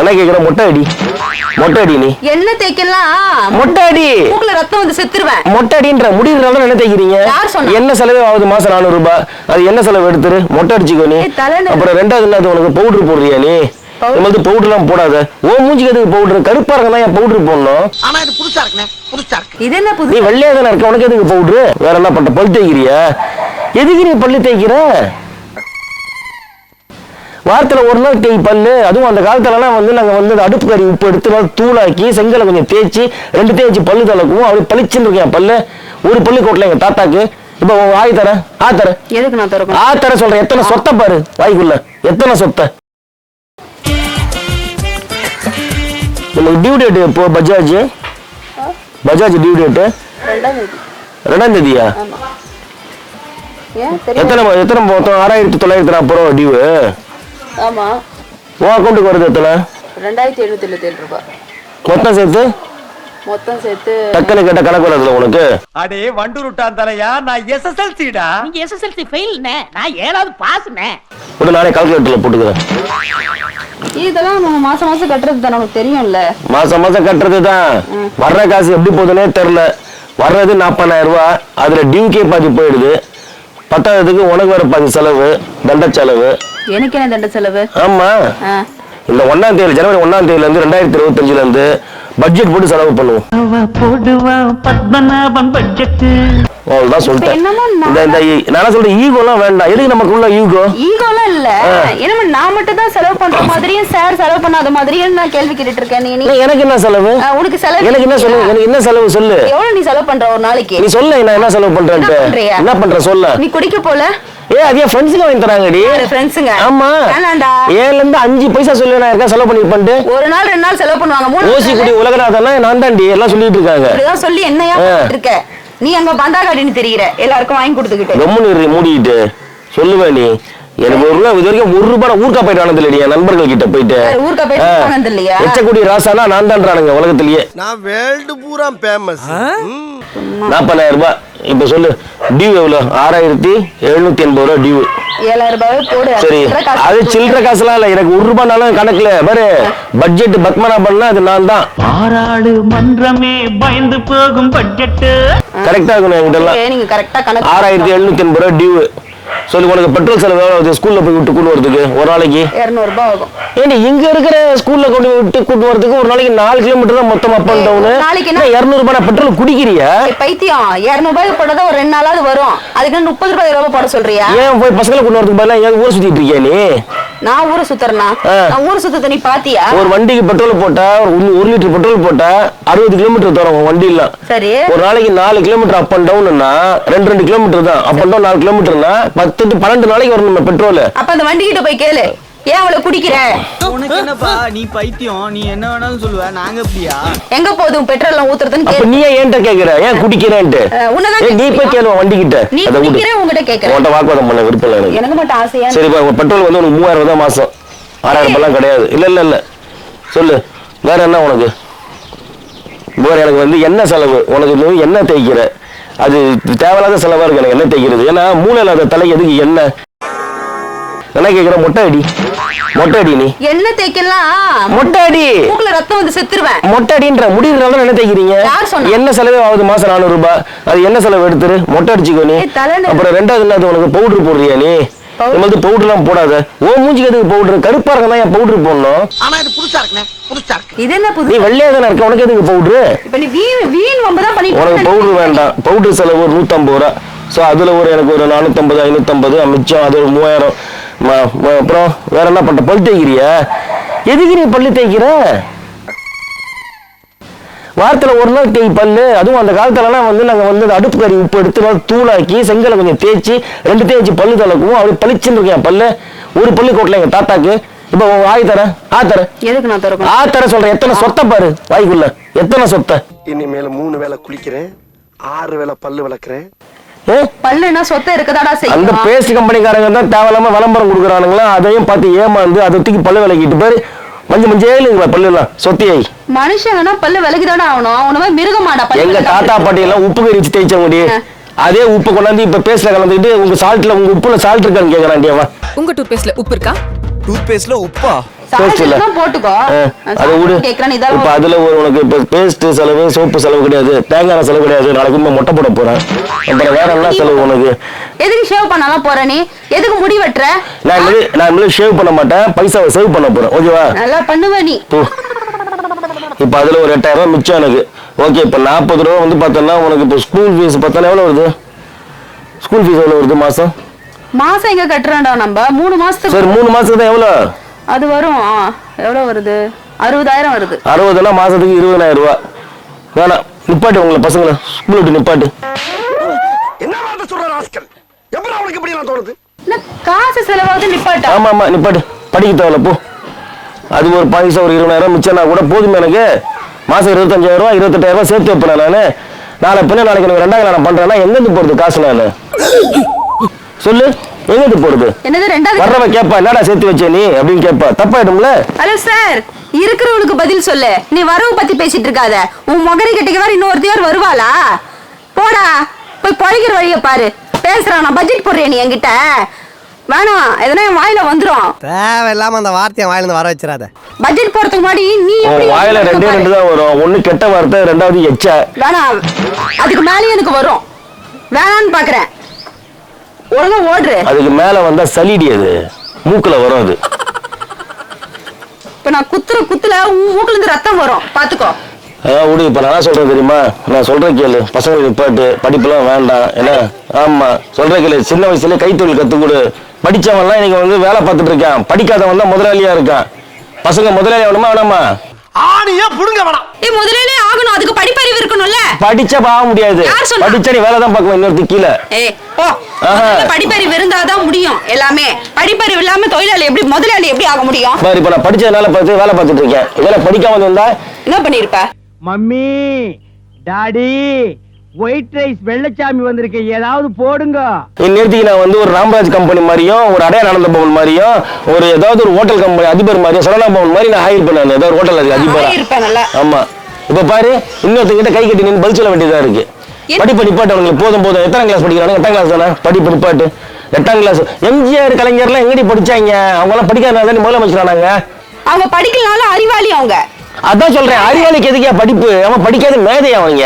என்ன கேக்குற மொட்டை அடி மொட்டை அடி நீ. என்ன தேய்க்கலாம். மொட்டை அடி மூக்குல ரத்தம் வந்து செத்துருவேன். மொட்டை அடின்ற முடிவுனால என்ன தேய்க்கிறீங்க. யார் சொன்னா? என்ன செலவே ஆகுது மாசம் நானூறு ரூபாய் அது என்ன செலவு எடுத்துரு. மொட்டை அடிச்சுக்கோ நீ. அப்புறம் ரெண்டாவது என்னது உனக்கு? பவுடர் போடுறியா நீ? மாதிரி பவுடர்லாம் போடாத. ஓ மூஞ்சிக்கு எதுக்கு பவுடர் கருப்பா இருக்கா என் பவுடர் போடணும்? ஆனா இது புதுசா இருக்குண்ணே. புதுசா இருக்கு. இது என்ன நீ புது வெள்ளையா தானே இருக்க? உனக்கு எதுக்கு பவுடர் வேற என்ன பண்ற? பல் தேய்க்கிறியா? எதுக்கு நீ பல்லு தேய்க்கிற? வாரத்துல ஒரு நாள் தேய் பல்லு அதுவும் அந்த காலத்துலலாம் வந்து நாங்க வந்து அந்த அடுப்பு கறி உப்பு எடுத்து தூளாக்கி செங்கலை கொஞ்சம் தேய்ச்சி ரெண்டு தேய்ச்சி பல்லு தளக்குவோம் அப்படி பளிச்சுன்னு இருக்கேன் பல்லு. ஒரு பல்லு கோட்டல எங்க தாத்தாக்கு. இப்போ வாய் தர ஆ தர. எதுக்கு நான் திறக்கணும்? ஆ தர சொல்றேன். எத்தனை சொத்தை பாரு வாய்க்குள்ள. எத்தனை சொத்தை. நமக்கு டியூ டேட் இப்போ பஜாஜ். பஜாஜ் டியூ டேட்டு ரெண்டாம் தேதியா? எத்தனை எத்தனை மொத்தம்? ஆறாயிரத்தி தொள்ளாயிரத்தி நாற்பது ரூபா டியூ ஆமா. உன் அக்கௌண்ட்டுக்கு வருது எத்தனை? ரெண்டாயிரத்தி எழுநூத்தி எழுபத்தி ஏழு ரூபாய் மொத்தம் சேர்த்து? மொத்தம் சேர்த்து டக்குன்னு கேட்ட கணக்கு வரதுல உனக்கு? அடே வண்டுருட்டான் தலையா? நான் எஸ்எஸ்எல்சிடா நீங்க எஸ்எஸ்எல்சி ஃபெயில்னே நான் ஏழாவது பாஸ்னே விட நானே கால்குலேட்டர்ல போட்டுக்கிறேன். இதெல்லாம் நம்ம மாசம் மாசம் கட்டுறது தானே உனக்கு தெரியும்ல. மாசம் மாசம் கட்டுறது தான் வர்ற காசு எப்படி போகுதுன்னே தெரில. வர்றது நாற்பதாயிரம் ரூபாய் அதுல டியூக்கே பாதி போயிடுது. பத்தாயிரத்துக்கு உனக்கு வர பாதி செலவு தண்ட செலவு. எனக்கு என்ன தண்ட செலவு? ஆமா. இந்த ஒன்னாம் தேதி ஜனவரி ஒன்னாம் தேதியில இருந்து ரெண்டாயிரத்தி இருபத்தஞ்சுல இருந்து பட்ஜெட் போட்டு செலவு பண்ணுவோம். போடுவான் பத்மநாபன் பட்ஜெட் அவ்வளவுதான் சொல்லிட்டேன். இந்த நான் சொல்றேன் ஈகோலாம் வேண்டாம். எதுக்கு நமக்குள்ள ஈகோ? ஈகோலாம் இல்ல. என்னமா நான் மட்டும் தான் செலவு பண்ற மாதிரியும் சார் செலவு பண்ணாத மாதிரியும் நான் கேள்வி கேட்டுட்டு இருக்கேன் நீ எனக்கு என்ன செலவு? உனக்கு செலவு எனக்கு என்ன சொல்லு எனக்கு என்ன செலவு சொல்லு? எவ்வளவு நீ செலவு பண்ற ஒரு நாளைக்கு? நீ சொல்ல நான் என்ன செலவு பண்றேன்ட்டு. என்ன பண்ற சொல்ல. நீ குடிக்க போல? ஏ அதே ஃப்ரெண்ட்ஸுக்கு வாங்கி தராங்கடி. ஃப்ரெண்ட்ஸுங்க ஆமா. வேணாண்டா. ஏழுல இருந்து அஞ்சு பைசா சொல்லி நான் இருக்கா செலவு பண்ணிருப்பேன்ட்டு ஒரு நாள் ரெண்டு நாள் செலவு பண்ணுவாங்க. மூணு ஓசி குடி உலகநாதனா? நான் தாண்டி எல்லாம் சொல்லிட்டு இருக்காங்க. இப்படிதான் சொல்லி என்னையா. பண்ணிட்டு இருக்க? நீ அங்க பந்தாகாடின்னு தெரியுற. எல்லாருக்கும் வாங்கி கொடுத்துக்கிட்டு. கம்முன்னு மூடிக்கிட்டு. சொல்லுவேன் நீ. எனக்கு ஒரு ரூபா இது வரைக்கும் ஒரு ரூபாய் ஊர்க்கா போயிட்டு ஆனது இல்லையா நண்பர்கள் கிட்ட போயிட்டு. ஊர்க்கா போயிட்டு. ஆனது இல்லையா? எச்சக்குடி ராசானா நான் தான்றானுங்க உலகத்திலேயே. நான் வேர்ல்டு பூரா ஃபேமஸ் நாற்பதாயிரம் ரூபாய். இப்ப சொல்லு டியூ எவ்வளவு ஆறாயிரத்தி எழுநூத்தி எண்பது ரூபாய் டியூ ஏழாயிரம் ரூபாய் போடு சரி. சில்லறை காசு அது. சில்லற காசுலாம் இல்ல எனக்கு ஒரு ரூபாய்னாலும் கணக்குல. பாரு பட்ஜெட் பத்மநாபன்னா அது நான் தான். பாராடு மன்றமே பயந்து போகும் பட்ஜெட் கரெக்டா இருக்கணும் என்கிட்ட எல்லாம் ஏ, நீங்க கரெக்டா கணக்கு ஆறாயிரத்தி எழுநூத்தி எண்பது ரூபாய் டியூ சொல்லு உனக்கு பெட்ரோல் செலவு எவ்வளவு ஆகுது? ஸ்கூல்ல போய் விட்டு கூட்டு வரதுக்கு ஒரு நாளைக்கு? இருநூறு ரூபாய் ஆகும். ஏண்டி இங்க இருக்கிற ஸ்கூல்ல கொண்டு போய் விட்டு கூட்டு வரதுக்கு ஒரு நாளைக்கு நாலு கிலோமீட்டர் தான் மொத்தம் அப் அண்ட் டவுன் நாளைக்கு என்ன? இருநூறு ரூபாய் நான் பெட்ரோல் குடிக்கிறியா? பைத்தியம். இருநூறு ரூபாய்க்கு போட்டதா ஒரு ரெண்டு நாளாவது வரும். அதுக்கு முப்பது ரூபாய் ரூபாய் போட சொல்றியா? ஏன் போய் பசங்களை கொண்டு வரதுக்கு பதிலா ஏன் ஊர் சுத்திட்டு இருக்கியா நீ? நான் ஊரை சுத்துறேனா. நான் ஊரை சுத்தத்தை நீ பாத்தியா? ஒரு வண்டிக்கு பெட்ரோல் போட்டா ஒரு லிட்டர் பெட்ரோல் போட்டா அறுபது கிலோமீட்டர் தரும் வண்டி இல்ல சரி. ஒரு நாளைக்கு நாலு கிலோமீட்டர் அப் அண்ட் டவுன்னா ரெண்டு ரெண்டு கிலோமீட்டர் தான். அப் அண்ட் டவுன் நாலு கிலோமீட்டர்னா பத்து பன்னெண்டு நாளைக்கு வரும் நம்ம பெட்ரோல் அப்ப அந்த வண்டி கிட்ட போய் கேளு. ஏன் அவளை குடிக்கிற? உனக்கு என்னப்பா? நீ பைத்தியம். நீ என்ன வேணாலும் சொல்லுவ. நாங்க அப்படியா எங்க போதும் பெட்ரோல் எல்லாம் ஊத்துறதுன்னு அப்ப நீ ஏன் என்கிட்ட கேக்குற? ஏன் குடிக்கிறேன்ட்டு? உன்னதான் நீ போய் கேக்குறியா? கேளு வண்டி கிட்ட நீ குடிக்கிற உங்ககிட்ட கேக்குறேன் உன்கிட்ட வாக்குவாதம் பண்ண விருப்பம் இல்லை எனக்கு. எனக்கு மட்டும் ஆசையா? சரி இப்போ பெட்ரோல் வந்து உனக்கு மூவாயிரம் ரூபாய் தான் மாசம். ஆறாயிரம் ரூபாய்லாம் கிடையாது. இல்ல இல்ல இல்ல. சொல்லு. வேற என்ன உனக்கு? வேற எனக்கு வந்து என்ன செலவு? உனக்கு என்ன தேய்க்கிற? அது தேவையில்லாத செலவா இருக்கு. எனக்கு என்ன தேய்க்கிறது? ஏன்னா மூளை இல்லாத தலைக்கு எதுக்கு என்ன? என்ன கேக்குற? மொட்டை அடி மொட்டை அடி நீ. என்ன தேய்க்கலாம்? மொட்டை அடி மூக்குல ரத்தம் வந்து செத்துருவேன். மொட்டை அடின்ற முடிவுனால என்ன தேய்க்கிறீங்க? யார் சொன்னா? என்ன செலவே ஆகுது? மாசம் நானூறு ரூபாய் அது என்ன செலவு எடுத்துரு? மொட்டை அடிச்சுக்கோ நீ. அப்புறம் ரெண்டாவது என்னது? உனக்கு பவுடர் போடுறியா நீ? மாதிரி பவுடர்லாம் போடாத. ஓ மூஞ்சிக்கு எதுக்கு பவுடர் கருப்பா இருக்கா என் பவுடர் போடணும்? ஆனா இது புதுசா இருக்குண்ணே. புதுசா இருக்கு. இது என்ன நீ புது வெள்ளையா தானே இருக்க? உனக்கு எதுக்கு பவுடர் இப்ப நீ வீண் வீண் வம்பு தான் பண்ணிட்டு உனக்கு. பவுடர் வேண்டாம். பவுடர் செலவு ஒரு நூத்தம்பது ரூபா. ஸோ அதுல ஒரு எனக்கு ஒரு நானூத்தம்பது ஐநூத்தம்பது மிச்சம். அது ஒரு மூவாயிரம். ம- ம- அப்புறம் வேற என்ன பண்ற? பல் தேய்க்கிறியா? எதுக்கு நீ பல்லு தேய்க்கிற? வாரத்துல ஒரு நாள் தேய் பல்லு. அதுவும் அந்த காலத்துலலாம் வந்து நாங்க வந்து அந்த அடுப்பு கறி உப்பு எடுத்து தூளாக்கி செங்கலை கொஞ்சம் தேய்ச்சி ரெண்டு தேய்ச்சி பல்லு தளக்குவோம் அப்படி பளிச்சுன்னு இருக்கேன் பல்லு. ஒரு பல்லு கோட்டல எங்க தாத்தாக்கு. இப்போ வாய் தர ஆ தர. எதுக்கு நான் திறக்கணும் ஆ தர சொல்றேன். எத்தனை சொத்தை பாரு வாய்க்குள்ள. எத்தனை சொத்தை? இனிமேல மூணு வேளை குளிக்கிறேன் ஆறு வேளை பல்லு விளக்குறேன். ஏ பல்லுனா சொத்தை இருக்கதாடா அந்த செய்யும் பேஸ்ட் கம்பெனிக்காரங்க தான் தேவையில்லாம விளம்பரம் கொடுக்குறானுங்களா? அதையும் பார்த்து ஏமாந்து அதை தூக்கி பல்லு விளக்கிட்டு பேரு. மஞ்சள் மஞ்சள் பல்லு எல்லாம் சொத்தியை. மனுஷங்கன்னா பல்லு விலகிதானே ஆகணும். அவன மாதிரி மிருகமாடா பல்லு எங்க தாத்தா. பாட்டி எல்லாம் உப்பு கறி வச்சு தேய்ச்ச முடி ஆ. அதே உப்பு கொண்டாந்து இப்ப பேஸ்ட்ல கலந்துக்கிட்டு உங்க சால்ட்ல உங்க உப்புல சால்ட் இருக்கான்னு கேக்குறான் அவன். உங்க டூத்பேஸ்ட்ல உப்பு இருக்கா? டூத் பேஸ்ட்ல உப்பா? பேஸ்ட் இல்ல. சாப்பிட்டு போட்டுக்கோ. ஆ, நான் அதை விடு. இப்ப அதுல ஒரு உனக்கு இப்ப பேஸ்ட் செலவு சோப்பு செலவு கிடையாது தேங்காய் செலவு கிடையாது நாளைக்கு மொட்டை போட போறேன். அப்புறம் வேற என்ன செலவு உனக்கு? எதுக்கு ஷேவ் பண்ணலாம் போற நீ? எதுக்கு முடி வெட்டுற? நான் நான் ஷேவ் பண்ண மாட்டேன் பைசாவை சேவ் பண்ண போறேன் ஓகேவா நல்லா பண்ணுவ நீ. இப்ப அதுல ஒரு எட்டாயிரம் ரூபாய் மிச்சம் எனக்கு. ஓகே இப்ப நாற்பது ரூபா வந்து பார்த்தோன்னா உனக்கு இப்போ ஸ்கூல் ஃபீஸ் பார்த்தா எவ்வளவு வருது? ஸ்கூல் ஃபீஸ் எவ்வளவு வருது மாசம்? மாசம் எங்க கட்டுறோம்டா நம்ம? மூணு மாசத்துக்கு. சரி மூணு மாசத்துக்கு தான் எவ்வளவு? அது வரும். ஆ, எவ்வளவு வருது? அறுபதாயிரம் வருது. அறுபதுனா மாசத்துக்கு இருபதாயிரம் ரூபாய் வேணாம் நிப்பாட்டு உங்களை பசங்களை. ஸ்கூல் விட்டு நிப்பாட்டு. என்ன வார்த்தை சொல்ற ராஸ்கல் எப்படி அவனுக்கு இப்படி எல்லாம் தோணுது? காசு செலவாகுது நிப்பாட்டா? ஆமா ஆமா நிப்பாட்டு. படிக்க தேவையில்ல போ. அது ஒரு பைசா ஒரு இருபதாயிரம் மிச்சம்னா கூட போதுமே எனக்கு. மாசம் இருபத்தஞ்சாயிரம் ரூபாய் இருபத்தெட்டாயிரம் ரூபாய் சேர்த்து வைப்பேன் நானு. நாளை பின்ன நாளைக்கு எனக்கு ரெண்டாம் கல்யாணம் பண்றேன்னா எங்கிருந்து போறது காசு நானு? சொல்லு. எங்கிருந்து போறது என்னது ரெண்டாவது வர்றவ கேப்பா என்னடா சேர்த்து வச்ச நீ? அப்படின்னு கேப்பா. தப்பாயிடும்ல? ஹலோ சார் இருக்கிறவளுக்கு பதில் சொல்லு. நீ வரவு பத்தி பேசிட்டு இருக்காத. உன் மகரி கிட்டக்கு வேற இன்னொருத்தியார் வருவாளா? போடா. போய் பழகிற வழிய பாரு. பேசுறான் நான் பட்ஜெட் போடுறேன் நீ என்கிட்ட. வேணாம். எதனா என் வாயில வந்துரும். தேவையில்லாம அந்த வார்த்தையை வாயிலிருந்து வர வச்சிடாத. பட்ஜெட் போறதுக்கு முன்னாடி நீ வாயில ரெண்டே. ரெண்டு தான் வரும். ஒண்ணு கெட்ட வார்த்தை ரெண்டாவது எச்ச. வேணாம். அதுக்கு மேலேயும் எனக்கு வரும். வேணான்னு பாக்குறேன். ஒழுங்கா ஓடுறு. அதுக்கு மேல வந்தா சளிடி அது. மூக்குல வரும் அது. இப்ப நான் குத்துற குத்துல மூக்குல இருந்து ரத்தம் வரும். பாத்துக்கோ. அதான் விடு இப்ப நான் சொல்றேன் தெரியுமா? நான் சொல்றேன் கேளு. பசங்களுக்கு நிப்பாட்டு படிப்புலாம் வேண்டாம். என்ன? ஆமா சொல்றேன் கேளு. சின்ன வயசுல கைத்தொழில் கத்துக் கொடு. படிச்சவன்லாம் இன்னைக்கு வந்து வேலை பார்த்துட்டு இருக்கான். படிக்காதவன் தான் முதலாளியா இருக்கான். பசங்க முதலாளி ஆகணுமா வேணாமா? ஆணியே புடுங்க வேணாம். ஏ முதலாளி ஆகணும். அதுக்கு படிப்பறிவு இருக்கணும்ல. படிச்சா ஆக முடியாது. யார் சொன்னா? படிச்சா நீ வேலை தான் பார்க்கணும் இன்னொருத்துக்கு கீழே. படிப்பறிவு இருந்தாதான் முடியும் எல்லாமே. படிப்பறிவு இல்லாம தொழிலாளி எப்படி முதலாளி எப்படி ஆக முடியும்? பாரு இப்ப நான் படிச்சதுனால பார்த்து வேலை பார்த்துட்டு இருக்கேன். இதெல்லாம் படிக்காம வந்திருந்தா என்ன பண்ணிருப்ப? Mummy daddy white rice Vellachami வந்திருக்கு. ஏதாவது போடுங்க. இந்நேரத்துக்கு நான் வந்து ஒரு ராமராஜ் கம்பெனி மாதிரியும் ஒரு அடையார் ஆனந்த பவன் மாதிரியும் ஒரு ஏதாவது ஒரு ஹோட்டல் கம்பெனி அதிபர் மாதிரியும் சரவணா பவன் மாதிரி நான் ஹையர் பண்ணேன். ஏதாவது ஹோட்டல் அதிபரா. ஆமா. இப்ப பாரு இன்னொருத்தங்கிட்ட கை கட்டி நின்று பதில் சொல்ல வேண்டியதா இருக்கு? படிப்பு நிப்பாட்டு அவங்களுக்கு போதும் போதும். எத்தனை கிளாஸ் படிக்கிறாங்க எட்டாம் கிளாஸ் தானே? படிப்பு நிப்பாட்டு. எட்டாம் கிளாஸ் எம்ஜிஆர் கலைஞர்லாம் எங்கடி படிச்சாங்க? அவங்க எல்லாம் படிக்காதனால தான் முதலமைச்சரானாங்க அவங்க படிக்கலனாலும் அறிவாளி அவங்க. அதான் சொல்றேன் அறிவாளிக்கு எதுக்கே படிப்பு? அவன் படிக்காத மேதை அவங்க?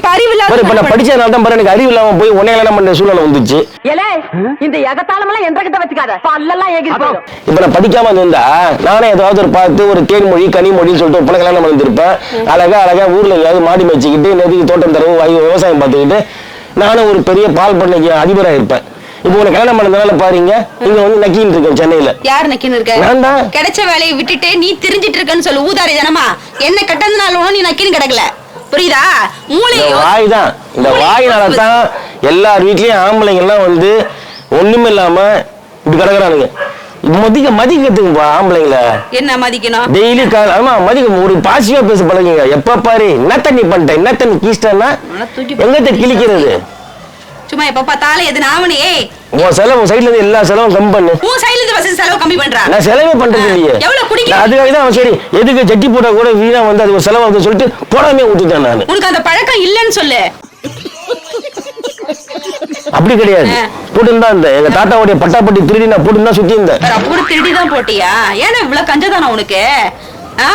இப்ப அறிவு பாரு இப்ப நான் படிச்சதுனால தான் பாரு எனக்கு அறிவு இல்லாம போய் உன்னை கல்யாணம் பண்ண சூழ்நிலை வந்துச்சு. இந்த எகத்தாளமெல்லாம் எந்த கிட்ட வச்சுக்காத. பல்லெல்லாம் எகிரி போயிடும். இப்ப நான் படிக்காம இருந்தா நானே ஏதாவது ஒரு பார்த்து ஒரு தேன்மொழி கனிமொழின்னு சொல்லிட்டு பொண்ணை கல்யாணம் பண்ணிருப்பேன் அழகா அழகா ஊர்ல எங்கேயாவது மாடி மேய்ச்சிக்கிட்டு நெதுக்கு தோட்டம் தரவு வாயு விவசாயம் பார்த்துக்கிட்டு நானும் ஒரு பெரிய பால் பண்ணைக்கு அதிபரா இருப்பேன். இப்போ உனக்கு கல்யாணம் பண்ணதுனால பாருங்க இங்க வந்து நக்கின்னு இருக்கேன் சென்னையில. யார் நக்கின்னு இருக்க? தான். கிடைச்ச வேலையை விட்டுட்டு நீ திரிஞ்சிட்டு இருக்கன்னு சொல்லு ஊதாரி தானமா. என்ன கட்டதுனால ஒண்ணும் நீ நக்கின்னு கிடக்கல. புரியுதா? மூளை வாய் தான் இந்த வாயினால தான் எல்லார் வீட்லயும் ஆம்பளைங்க எல்லாம் வந்து ஒண்ணுமே இல்லாம இப்படி கிடக்குறானுங்க. மதிக்க மதிக்கிறதுக்குப்பா ஆம்பளைங்கள. என்ன மதிக்கணும்? டெய்லி ஆமா மதிக்க ஒரு பாசிட்டிவா பேச பழகுங்க. எப்ப பாரு என்ன தண்ணி பண்ணிட்டேன் என்ன தண்ணி கீஸ்டன்னா எங்கத்த கிழிக்கிறது? சும்மா எப்ப பார்த்தாலும் எது நாவனே உன் செலவு சைடுல இருந்து எல்லா செலவும் கம்மி பண்ணு. உன் சைடுல இருந்து வசதி செலவு கம்மி பண்றா? நான் செலவே பண்றது இல்லையே. எவ்வளவு குடிக்க அதுக்காக தான் சரி எதுக்கு ஜட்டி போட்டா கூட வீணா வந்து அது ஒரு செலவு வந்து சொல்லிட்டு போடாமே விட்டுட்டேன் நான். உனக்கு அந்த பழக்கம் இல்லைன்னு சொல்லு. அப்படி கிடையாது. போட்டுன்னு தான் இருந்தேன் எங்க தாத்தாவுடைய பட்டாப்பட்டி திருடி நான் போட்டுன்னு தான் சுத்தி இருந்தேன் அப்படி திருடி தான் போட்டியா? ஏன்னா இவ்வளவு கஞ்சதானா உனக்கு? ஆ?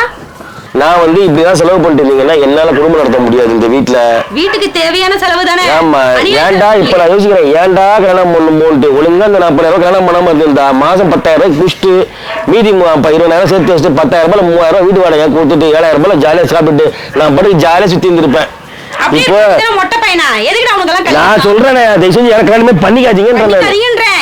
நான் வந்து இப்படிதான் செலவு பண்ணிட்டு இருந்தீங்கன்னா என்னால குடும்பம் நடத்த முடியாது இந்த வீட்டுல வீட்டுக்கு தேவையான செலவு தானே? ஆமா. ஏன்டா இப்ப நான் யோசிக்கிறேன் ஏன்டா கல்யாணம் பண்ணுமோன்ட்டு ஒழுங்கா இந்த நாற்பதாயிரம் ரூபாய் கல்யாணம் பண்ணாம இருந்தா மாசம் பத்தாயிரம் ரூபாய் குடிச்சிட்டு மீதி இருபதாயிரம் சேர்த்து வச்சுட்டு பத்தாயிரம் ரூபாய் மூவாயிரம் ரூபாய் வீடு வாடகை கொடுத்துட்டு ஏழாயிரம் ரூபாய் ஜாலியா சாப்பிட்டு நான் பாட்டுக்கு ஜாலியா சுத்தி இருந்திருப்பேன் இப்போ மொட்டை பையனா? எதுக்குடா உனக்கு எல்லாம் நான் சொல்றேன் தயவு செஞ்சு எனக்கு கல்யாணமே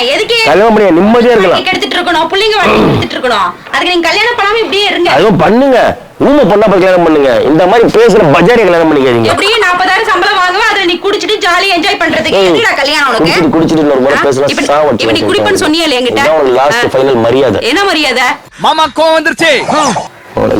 எதுக்கு? கல்யாணம் பண்ணி நிம்மதியா இருக்கலாம். எடுத்துட்டு இருக்கணும் புள்ளைங்க வட்டி எடுத்துட்டு இருக்கணும் அதுக்கு நீங்க கல்யாணம் பண்ணாம இப்படியே இருங்க. அதுவும் பண்ணுங்க. ஊமை பொண்ணா போய் கல்யாணம் பண்ணுங்க. இந்த மாதிரி பேசுற பஜாரி கல்யாணம் பண்ணிக்காதீங்க. எப்படியும் நாற்பதாயிரம் சம்பளம் வாங்குவ அதுல நீ குடிச்சிட்டு ஜாலியா என்ஜாய் பண்றதுக்கு. எதுக்குடா கல்யாணம் உனக்கு? குடிச்சிட்டு இன்னொரு முறை இப்ப- நீ குடிப்பேன்னு சொன்னியே என்கிட்ட? லாஸ்ட். ஃபைனல் மரியாதை. என்ன மரியாதை? மாமா கோவம் வந்துருச்சு. அவனை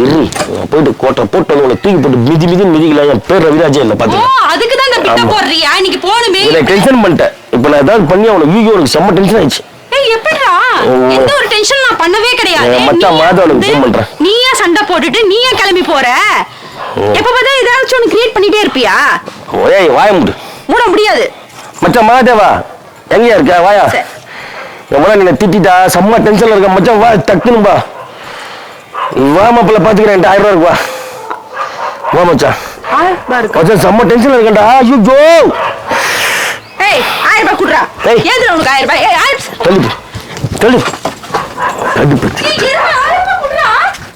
நான் போயிட்டு கோட்டை போட்டு உன்னை தூக்கி போட்டு மிதி மிதி மிதிக்கல. என் பேர் ரவிராஜே இல்லை பாத்துக்க அதுக்கு தான் ஆமா. போடுறியா? இன்னைக்கு போகணுமே. இதை டென்ஷன் பண்ணிட்டேன். இப்போ நான் ஏதாவது பண்ணி அவனுக்கு வீடியோ உனக்கு செம்ம டென்ஷன் ஆயிடுச்சு. ஏய் எப்படிடா. எந்த ஒரு டென்ஷன் நான் பண்ணவே கிடையாது. மச்சான் மாதவனுக்கு phone பண்றேன். நீயே சண்டை போட்டுட்டு நீயே கிளம்பி போற? எப்ப பார்த்தா ஏதாச்சும் ஒன்று கிரியேட் பண்ணிட்டே இருப்பியா? ஏய் வாய முடு. மூட முடியாது. மச்சான் மகாதேவா எங்கேயா இருக்க? வாயா. எவ்வளோ நீ திட்டிட்டா செம்ம டென்ஷன்ல இருக்க. மச்சான் வா டக்குன்னு வா மாப்பிள்ள பாத்துக்கிறேன் ஆயிரம் ரூபா இருக்கு வா. மச்சான் மச்சான் செம்ம டென்ஷன்ல இருக்கேன்டா. ஐயோ ஏய் ஆயிரம் ரூபாய் குடுறா. ஏய். உனக்கு ஆயிரம் ரூபாய். ஏய் ஆயிரம். தள்ளி